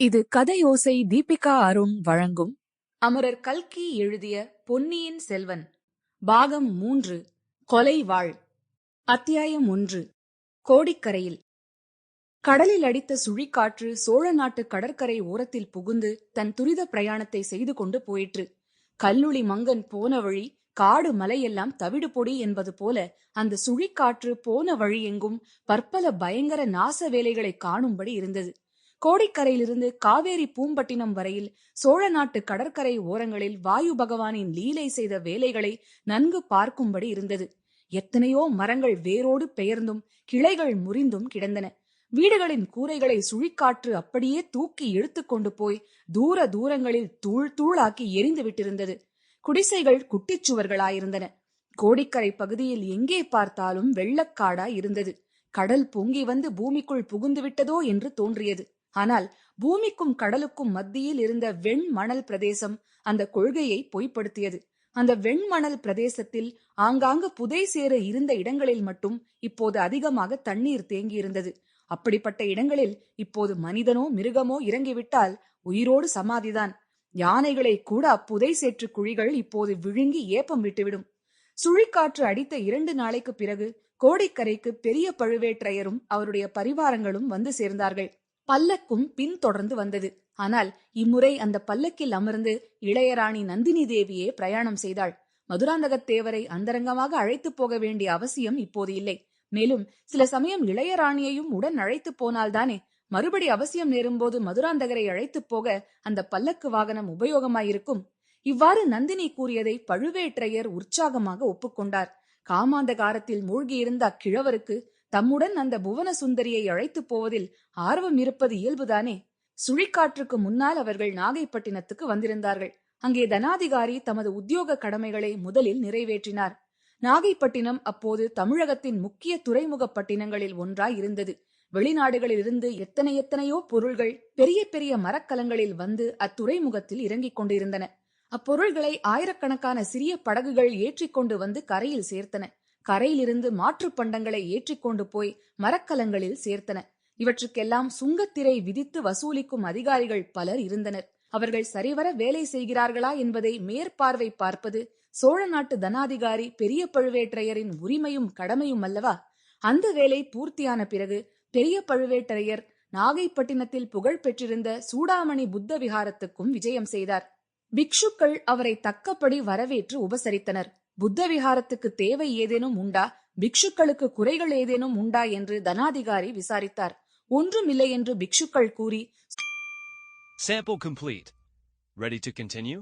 இது கதையோசை தீபிகா அருண் வழங்கும். அமரர் கல்கி எழுதிய பொன்னியின் செல்வன். பாகம் மூன்று. கொலை வாழ். அத்தியாயம் ஒன்று. கோடிக்கரையில். கடலில் அடித்த சுழிக்காற்று சோழ நாட்டு கடற்கரை ஓரத்தில் புகுந்து தன் துரித பிரயாணத்தை செய்து கொண்டு போயிற்று. கல்லுளி மங்கன் போன வழி காடு மலையெல்லாம் தவிடு பொடி என்பது போல அந்த சுழிக்காற்று போன வழி எங்கும் பற்பல பயங்கர நாச வேலைகளை காணும்படி இருந்தது. கோடிக்கரையிலிருந்து காவேரி பூம்பட்டினம் வரையில் சோழ நாட்டு கடற்கரை ஓரங்களில் வாயு பகவானின் லீலை செய்த வேலைகளை நன்கு பார்க்கும்படி இருந்தது. எத்தனையோ மரங்கள் வேரோடு பெயர்ந்தும் கிளைகள் முறிந்தும் கிடந்தன. வீடுகளின் கூரைகளை சுழிக்காற்று அப்படியே தூக்கி இழுத்து கொண்டு போய் தூர தூரங்களில் தூள் தூளாக்கி எரிந்து விட்டிருந்தது. குடிசைகள் குட்டிச்சுவர்களாயிருந்தன கோடிக்கரை பகுதியில் எங்கே பார்த்தாலும் வெள்ளக்காடா இருந்தது. கடல் பொங்கி வந்து பூமிக்குள் புகுந்து விட்டதோ என்று தோன்றியது. ஆனால் பூமிக்கும் கடலுக்கும் மத்தியில் இருந்த வெண்மணல் பிரதேசம் அந்த கொள்கையை பொய்ப்படுத்தியது. அந்த வெண்மணல் பிரதேசத்தில் ஆங்காங்கு புதை சேர இருந்த இடங்களில் மட்டும் இப்போது அதிகமாக தண்ணீர் தேங்கியிருந்தது. அப்படிப்பட்ட இடங்களில் இப்போது மனிதனோ மிருகமோ இறங்கிவிட்டால் உயிரோடு சமாதிதான். யானைகளை கூட அப்புதை சேற்று குழிகள் இப்போது விழுங்கி ஏப்பம் விட்டுவிடும். சுழிக்காற்று அடித்த இரண்டு நாளைக்கு பிறகு கோடிக்கரைக்கு பெரிய பழுவேற்றையரும் அவருடைய பரிவாரங்களும் வந்து சேர்ந்தார்கள். பல்லக்கும் பின்தொடர்ந்து வந்தது. ஆனால் இம்முறை அந்த பல்லக்கில் அமர்ந்து இளையராணி நந்தினி தேவியே பிரயாணம் செய்தாள். மதுராந்தகத்தேவரை அந்தரங்கமாக அழைத்துப் போக வேண்டிய அவசியம் இப்போது இல்லை. மேலும் சில சமயம் இளையராணியையும் உடன் அழைத்து போனால்தானே மறுபடி அவசியம் நேரும்போது மதுராந்தகரை அழைத்துப் போக அந்த பல்லக்கு வாகனம் உபயோகமாயிருக்கும். இவ்வாறு நந்தினி கூறியதை பழுவேற்றையர் உற்சாகமாக ஒப்புக்கொண்டார். காமாந்தகாரத்தில் மூழ்கியிருந்த அக்கிழவருக்கு தம்முடன் அந்த புவன சுந்தரியை அழைத்துப் போவதில் ஆர்வம் இருப்பது இயல்புதானே? சுழிக்காற்றுக்கு முன்னால் அவர்கள் நாகைப்பட்டினத்துக்கு வந்திருந்தார்கள். அங்கே தனாதிகாரி தமது உத்தியோக கடமைகளை முதலில் நிறைவேற்றினார். நாகைப்பட்டினம் அப்போது தமிழகத்தின் முக்கிய துறைமுக பட்டினங்களில் ஒன்றாய் இருந்தது. வெளிநாடுகளில் இருந்து எத்தனை எத்தனையோ பொருள்கள் பெரிய பெரிய மரக்கலங்களில் வந்து அத்துறைமுகத்தில் இறங்கிக் கொண்டிருந்தன. அப்பொருள்களை ஆயிரக்கணக்கான சிறிய படகுகள் ஏற்றிக்கொண்டு வந்து கரையில் சேர்த்தன. கரையிலிருந்து மாற்றுப் பண்டங்களை ஏற்றிக்கொண்டு போய் மரக்கலங்களில் சேர்த்தன. இவற்றுக்கெல்லாம் சுங்கத்திரை விதித்து வசூலிக்கும் அதிகாரிகள் பலர் இருந்தனர். அவர்கள் சரிவர வேலை செய்கிறார்களா என்பதை மேற்பார்வை பார்ப்பது சோழ நாட்டு தனாதிகாரி பெரிய பழுவேற்றையரின் உரிமையும் கடமையும் அல்லவா? அந்த வேலை பூர்த்தியான பிறகு பெரிய பழுவேட்டரையர் நாகைப்பட்டினத்தில் புகழ் பெற்றிருந்த சூடாமணி புத்த விகாரத்துக்கும் விஜயம் செய்தார். பிக்ஷுக்கள் அவரை தக்கப்படி வரவேற்று உபசரித்தனர். புத்த விகாரத்துக்கு தேவை ஏதேனும் உண்டா பிக்ஷுக்களுக்கு குறைகள் ஏதேனும் உண்டா என்று தனாதிகாரி விசாரித்தார் ஒன்றும் இல்லை என்று பிக்ஷுக்கள் கூறி Sample complete. Ready to continue?